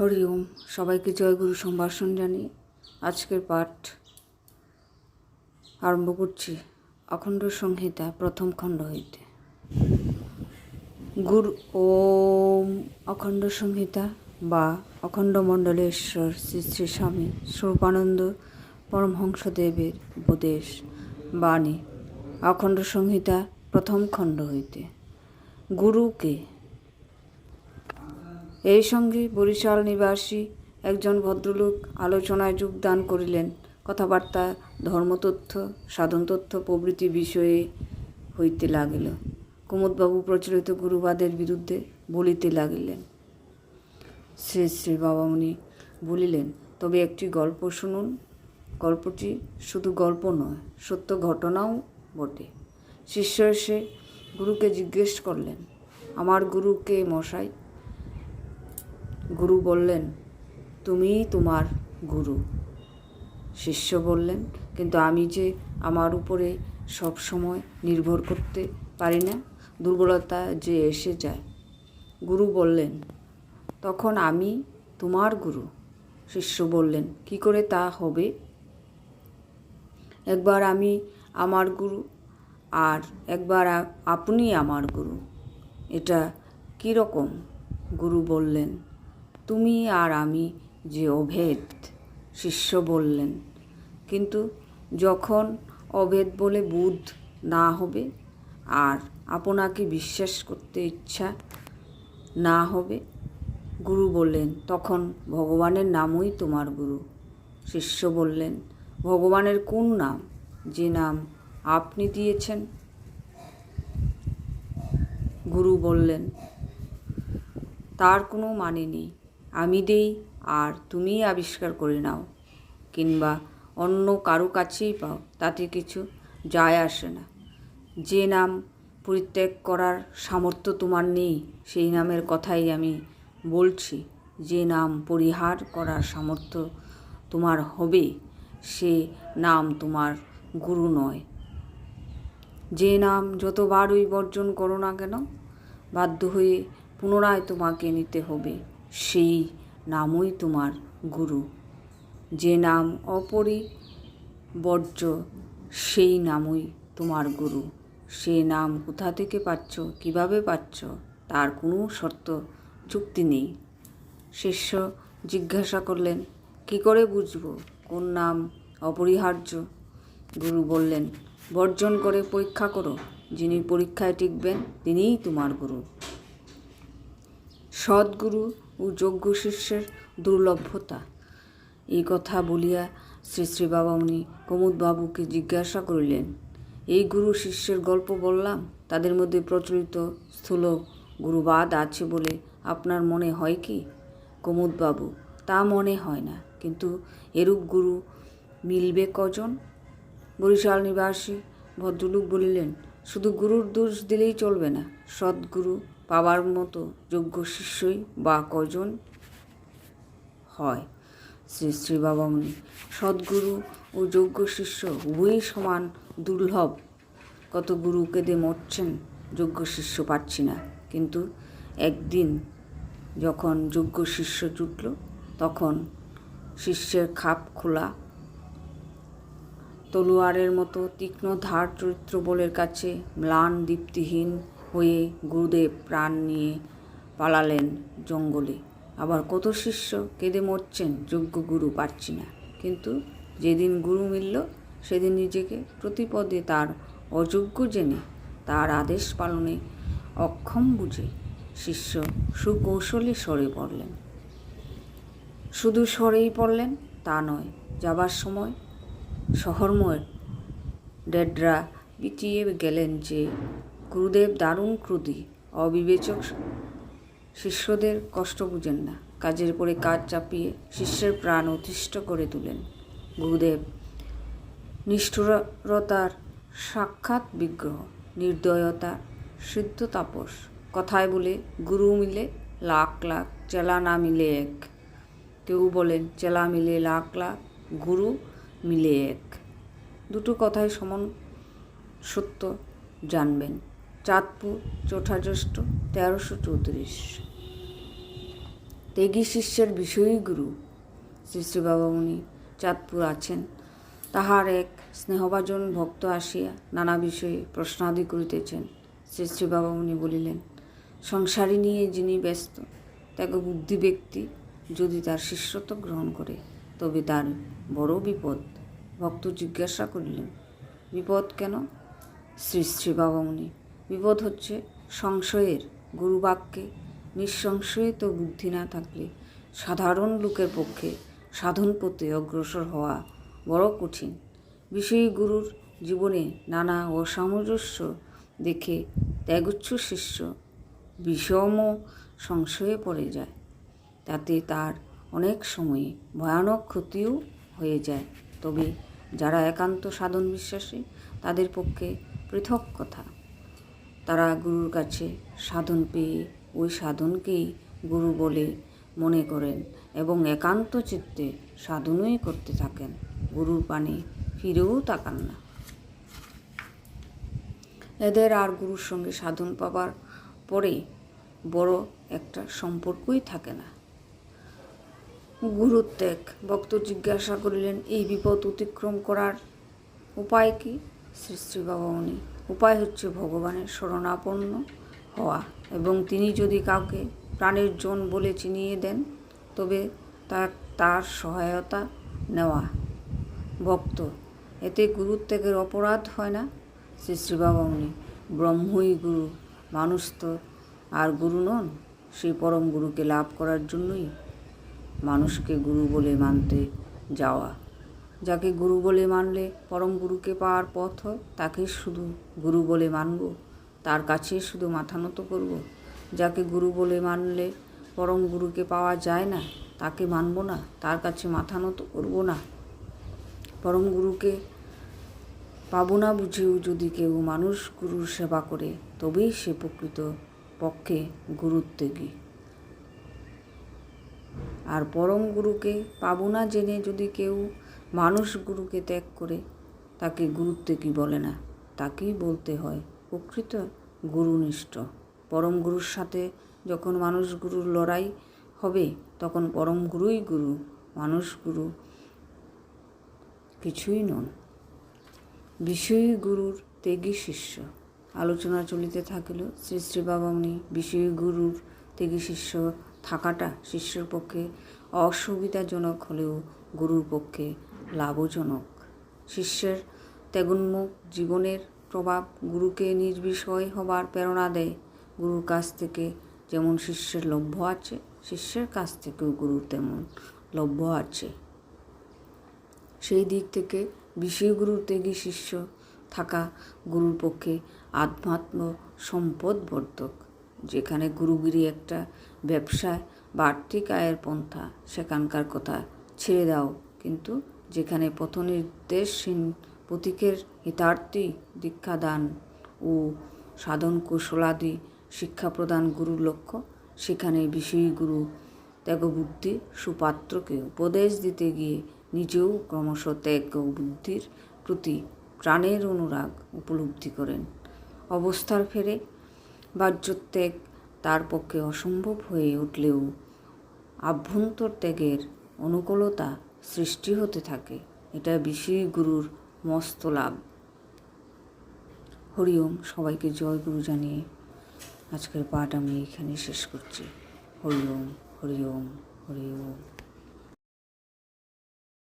হরি ওম, সবাইকে জয়গুরু সম্ভাষণ জানিয়ে আজকের পাঠ আরম্ভ করছি অখণ্ড সংহিতা, প্রথম খণ্ড হইতে। গুরু ওম, অখণ্ড সংহিতা বা অখণ্ড মণ্ডলেশ্বর শ্রী শ্রী স্বামী স্বরূপানন্দ পরমহংসদেবের উপদেশ, বাণী, অখণ্ড সংহিতা, প্রথম খণ্ড হইতে। গুরুকে এই সঙ্গে বরিশাল নিবাসী একজন ভদ্রলোক আলোচনায় যোগদান করিলেন। কথাবার্তা, ধর্মতথ্য, সাধনতথ্য প্রভৃতি বিষয়ে হইতে লাগিল। কুমুদবাবু প্রচলিত গুরুবাদের বিরুদ্ধে বলিতে লাগিলেন। শ্রী শ্রী বাবামণি বলিলেন, তবে একটি গল্প শুনুন। গল্পটি শুধু গল্প নয়, সত্য ঘটনাও বটে। শিষ্য এসে গুরুকে জিজ্ঞেস করলেন, আমার গুরুকে মশাই গুরু বললেন, তুমিই তোমার গুরু। শিষ্য বললেন, কিন্তু আমি যে আমার উপরে সব সময় নির্ভর করতে পারি না, দুর্বলতা যে এসে যায়। গুরু বললেন, তখন আমি তোমার গুরু। শিষ্য বললেন, কি করে তা হবে? একবার আমি আমার গুরু আর একবার আপনি আমার গুরু। এটা কী রকম? গুরু বললেন তুমি আর আমি যে অভেদ, শিষ্য বললেন। কিন্তু যখন অভেদ বলে বুধ না হবে আর আপনাকে বিশ্বাস করতে ইচ্ছা না হবে, গুরু বললেন, তখন ভগবানের নামই তোমার গুরু। শিষ্য বললেন, ভগবানের কোন নাম? যে নাম আপনি দিয়েছেন? গুরু বললেন, তার কোনো মানে নেই। আমি দেই, আর তুমিই আবিষ্কার করে নাও। কিংবা অন্য কারও কাছেই পাও, তাতে কিছু যায় আসে না। যে নাম পরিত্যাগ করার সামর্থ্য তোমার নেই, সেই নামের কথাই আমি বলছি। যে নাম পরিহার করার সামর্থ্য তোমার হবে, সে নাম তোমার গুরু নয়। যে নাম যতবারই বর্জন করো না কেন, বাধ্য হয়ে পুনরায় তোমাকে নিতে হবে। সেই নামই তোমার গুরু। যে নাম অপরিবর্জ্য, সেই নামই তোমার গুরু। সে নাম কোথা থেকে পাচ্ছ, কীভাবে পাচ্ছ, তার কোনো শর্ত, চুক্তি নেই। শিষ্য জিজ্ঞাসা করলেন, কি করে বুঝব, কোন নাম অপরিহার্য? গুরু বললেন, বর্জন করে পরীক্ষা করো, যিনি পরীক্ষায় টিকবেন, তিনিই তোমার গুরু। সদ্গুরু ও যোগ্য শিষ্যের দুর্লভ্যতা। এই কথা বলিয়া শ্রী শ্রী বাবা বাবামণি কুমুদবাবুকে জিজ্ঞাসা করিলেন, এই গুরু শিষ্যের গল্প বললাম, তাদের মধ্যে প্রচলিত স্থূল গুরুবাদ আছে বলে আপনার মনে হয় কি? কুমুদবাবু, তা মনে হয় না, কিন্তু এরূপ গুরু মিলবে কজন? বরিশাল নিবাসী ভদ্রলোক বলিলেন শুধু গুরুর দোষ দিলেই চলবে না। সদ্গুরু পাওয়ার মতো যোগ্য শিষ্যই বা কজন হয়? শ্রী শ্রী বাবামণি সদ্গুরু ও যোগ্য শিষ্য উভয়ই সমান দুর্লভ। কত গুরু কেঁদে মরছেন যোগ্য শিষ্য পাচ্ছি না। কিন্তু একদিন যখন যোগ্য শিষ্য জুটল তখন শিষ্যের খাপ খোলা তলোয়ারের মতো তীক্ষ্ণ ধার চরিত্র বলের কাছে ম্লান দীপ্তিহীন হয়ে গুরুদেব প্রাণ নিয়ে পালালেন জঙ্গলে। আবার কত শিষ্য কেঁদে মরছেন যোগ্য গুরু পাচ্ছি না। কিন্তু যেদিন গুরু মিলল, সেদিন নিজেকে প্রতিপদে তার অযোগ্য জেনে তার আদেশ পালনে অক্ষম বুঝে শিষ্য সুকৌশলে সরে পড়লেন। শুধু সরেই পড়লেন তা নয়, যাবার সময় শহরময়। ডেডরা পিটিয়ে গেলেন যে, গুরুদেব দারুণ ক্রোধী, অবিবেচক শিষ্যদের কষ্ট বুঝেন না। কাজের পরে কাজ চাপিয়ে শিষ্যের প্রাণ অতিষ্ঠ করে তুলেন। গুরুদেব, নিষ্ঠুরতার সাক্ষাৎ বিগ্রহ, নির্দয়তা, সিদ্ধ তাপস, কথায় বলে গুরু মিলে লাখ লাখ, চেলা না মিলে এক। কেউ বলেন, চেলা মিলে লাখ লাখ, গুরু মিলে এক। দুটো কথাই সমান সত্য জানবেন। চাঁদপুর চৌঠা জ্যৈষ্ঠ তেরোশো চৌত্রিশ। ত্যাগী শিষ্যের বিষয়ী গুরু শ্রী শ্রী বাবামণি চাঁদপুর আছেন। তাহার এক স্নেহভাজন ভক্ত আসিয়া নানা বিষয়ে প্রশ্নাদি করিতেছেন। শ্রী শ্রী বাবামণি বলিলেন, সংসারী নিয়ে যিনি ব্যস্ত ত্যাগ বুদ্ধি ব্যক্তি যদি তার শিষ্যত্ব গ্রহণ করে তবে তার বড় বিপদ। ভক্ত জিজ্ঞাসা করিলেন, বিপদ কেন? শ্রী শ্রী বাবামণি, বিপদ হচ্ছে সংশয়ের, গুরুবাক্যে। নিঃসংশয়ে তো বুদ্ধি না থাকলে সাধারণ লোকের পক্ষে সাধন পথে অগ্রসর হওয়া বড় কঠিন। বিষয়ী গুরুর জীবনে নানা অসামঞ্জস্য দেখে ত্যাগচ্ছ শিষ্য বিষম সংশয়ে পড়ে যায়। তাতে তার অনেক সময়ে ভয়ানক ক্ষতিও হয়ে যায়। তবে যারা একান্ত সাধন বিশ্বাসী, তাদের পক্ষে পৃথক কথা। তারা গুরুর কাছে সাধন পেয়ে ওই সাধনকেই গুরু বলে মনে করেন এবং একান্ত চিত্তে সাধনই করতে থাকেন। গুরুর পানে ফিরেও তাকান না। এদের আর গুরুর সঙ্গে সাধন পাবার পরে বড় একটা সম্পর্কই থাকে না। গুরুত্যাগ ভক্ত জিজ্ঞাসা করিলেন, এই বিপদ অতিক্রম করার উপায় কি? শ্রী শ্রী বাবামণি উপায় হচ্ছে ভগবানের শরণাপন্ন হওয়া এবং তিনি যদি কাউকে প্রাণের জন বলে চিনিয়ে দেন, তবে তার তার সহায়তা নেওয়া। ভক্ত, এতে গুরুত্যাগের অপরাধ হয় না? শ্রী শ্রী বাবামণি ব্রহ্মই গুরু, মানুষ তো আর গুরু নন সেই পরম গুরুকে লাভ করার জন্যই মানুষকে গুরু বলে মানতে যাওয়া। যাকে গুরু বলে মানলে পরম গুরুকে পাওয়ার পথ হয় তাকে শুধু গুরু বলে মানব, তার কাছে শুধু মাথা নত করব। যাকে গুরু বলে মানলে পরম গুরুকে পাওয়া যায় না, তাকে মানব না, তার কাছে মাথা নত করব না। পরম গুরুকে পাবো না বুঝেও যদি কেউ মানুষ গুরুর সেবা করে, তবেই সে প্রকৃত পক্ষে গুরুত্বেগী। আর পরম গুরুকে পাবো না জেনে যদি কেউ মানুষ গুরুকে ত্যাগ করে, তাকে গুরুত্বে কি বলে না? তাকেই বলতে হয়, প্রকৃত গুরুনিষ্ঠ। পরম গুরুর সাথে যখন মানুষ গুরুর লড়াই হবে, তখন পরম গুরুই গুরু, মানুষ গুরু কিছুই নন। বিষয়ী গুরুর ত্যাগী শিষ্য। আলোচনা চলিতে থাকিল শ্রী শ্রী বাবামণি, বিষয়ী গুরুর ত্যাগী শিষ্য থাকাটা শিষ্যের পক্ষে অসুবিধাজনক হলেও গুরুর পক্ষে লাভজনক। শিষ্যের ত্যাগোন্মুখ জীবনের প্রভাব গুরুকে নির্বিষয় হবার প্রেরণা দেয়। গুরুর কাছ থেকে যেমন শিষ্যের লভ্য আছে, শিষ্যের কাছ থেকেও গুরুর তেমন লভ্য আছে। সেই দিক থেকে বিষয়গুরুর ত্যাগী শিষ্য থাকা গুরুর পক্ষে আধ্যাত্ম সম্পদবর্ধক। যেখানে গুরুগিরি একটা ব্যবসায় বা আর্থিক আয়ের পন্থা সেখানকার কথা ছেড়ে দাও। কিন্তু যেখানে পথনির্দেশহীন প্রতীকের হিতার্থী দীক্ষাদান ও সাধন কৌশলাদি শিক্ষা প্রদান গুরুর লক্ষ্য, সেখানে বিষয়ী গুরু ত্যাগবুদ্ধি সুপাত্রকে উপদেশ দিতে গিয়ে নিজেও ক্রমশ ত্যাগ বুদ্ধির প্রতি প্রাণের অনুরাগ উপলব্ধি করেন। অবস্থার ফেরে বাহ্যত্যাগ তার পক্ষে অসম্ভব হয়ে উঠলেও আভ্যন্তর ত্যাগের অনুকূলতা সৃষ্টি হতে থাকে। এটা বিষয়ী গুরুর মস্ত লাভ। হরিওম সবাইকে জয় গুরু জানিয়ে আজকের পাঠ আমি এখানে শেষ করছি। হরিওম হরিওম হরিওম